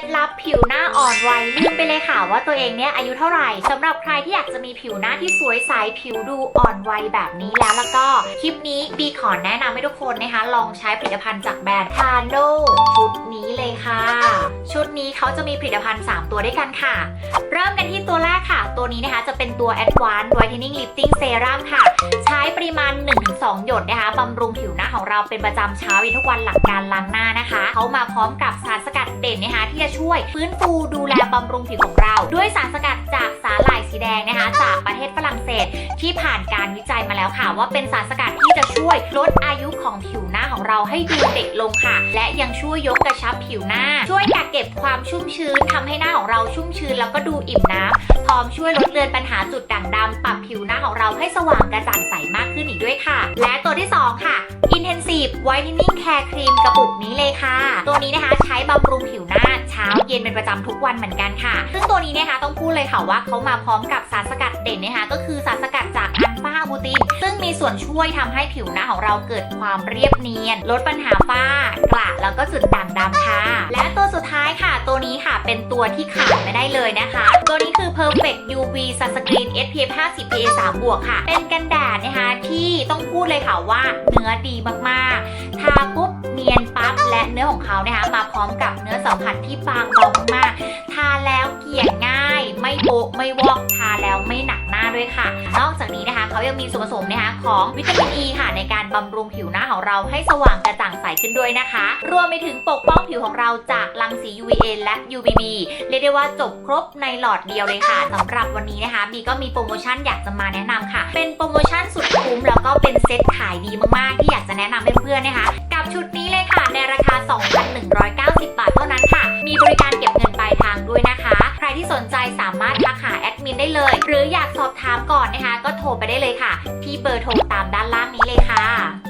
ดลับผิวหน้าอ่อนวัยลืมไปเลยค่ะว่าตัวเองเนี่ยอายุเท่าไหร่สำหรับใครที่อยากจะมีผิวหน้าที่สวยใสผิวดูอ่อนวัยแบบนี้แล้วแล้วก็คลิปนี้บีขอแนะนำให้ทุกคนนะคะ ลองใช้ผลิตภัณฑ์จากแบรนด์ทาโนชุดนี้เลยค่ะ ชุดนี้เขาจะมีผลิตภัณฑ์ 3 ตัวด้วยกันค่ะ เริ่มกันที่ตัวแรกค่ะ ตัวนี้นะคะจะเป็นตัว Advanced Whitening Lifting Serum ค่ะ ใช้ปริมาณ 1-2 หยดนะคะบำรุงผิวหน้าของเราเป็นประจำเช้าเย็นทุกวันหลังการล้างหน้านะคะเขามาพร้อมกับสารสกัด เด่นนะคะที่จะช่วยฟื้นฟูดูแลบำรุงผิวของเรา ด้วยสารสกัดจากสาหร่ายสีแดงนะคะ จากประเทศฝรั่งเศสที่ผ่านการวิจัยมาแล้วค่ะ ว่าเป็นสารสกัดที่จะช่วยลดอายุของผิวหน้าของเราให้ดูเด็กลงค่ะ และยังช่วยยกกระชับผิวหน้า ช่วยกักเก็บความชุ่มชื้นทำให้หน้าของเราชุ่มชื้นแล้วก็ดูอิ่มน้ำพร้อมช่วยลดเลือนปัญหาจุดด่างดำปรับผิวหน้าของเราให้สว่างกระจ่างใสมากขึ้นอีกด้วยค่ะ และตัวที่ 2 ค่ะ Intensive Whitening Care Cream กระปุกนี้เลยค่ะ ตัวนี้นะคะใช้บำรุงผิวหน้าเช้าเย็นเป็นประจำทุกวันเหมือนกันค่ะ ซึ่งตัวนี้นะคะต้องพูดเลยค่ะว่าเขามาพร้อมกับสารสกัดเด่นนะคะก็คือสาร ส่วนช่วยทำให้ผิวหน้าของเราเกิดความเรียบเนียน ลดปัญหาฝ้ากระแล้วก็จุดด่างดำค่ะ และตัวสุดท้ายค่ะ ตัวนี้ค่ะเป็นตัวที่ขาดไม่ได้เลยนะคะ ตัวนี้คือ Perfect UV Sunscreen SPF 50 PA 3บวกค่ะ เป็นกันแดดนะคะที่ต้องพูดเลยค่ะว่าเนื้อดีมากๆ ทาปุ๊บเนียนปั๊บและเนื้อของเขานะคะมาพร้อมกับเนื้อสัมผัสที่บางเบามากๆทาแล้วเกลี่ยง่าย ไม่โบะไม่วอกทาแล้วไม่หนักาด้วยค่ะ นอกจากนี้นะคะเขายังมีส่วนผสมนะคะของวิตามินอ e ีค่ะ ในการบำรุงผิวหน้าของเราให้สว่างกระจ่างใสขึ้นด้วยนะคะ รวมไปถึงปกป้องผิวของเราจากรังสี UVA และ UVB เรียกได้ว่าจบครบในหลอดเดียวเลยค่ะสำหรับวันนี้นะคะบีก็มีโปรโมชั่นอยากจะมาแนะนำค่ะ เป็นโปรโมชั่นสุดคุ้มแล้วก็เป็นเซ็ตขายดีมากๆ ที่อยากจะแนะนำให้เพื่อนๆนะคะ กับชุดนี้เลยค่ะในราคา 2,190 บาทเท่านั้นค่ะ มีบริการเก็บเงินปลายทางด้วยนะคะ ใครที่สนใจสามารถทักหา มินได้เลย หรืออยากสอบถามก่อนนะคะ ก็โทรไปได้เลยค่ะ ที่เบอร์โทรตามด้านล่างนี้เลยค่ะ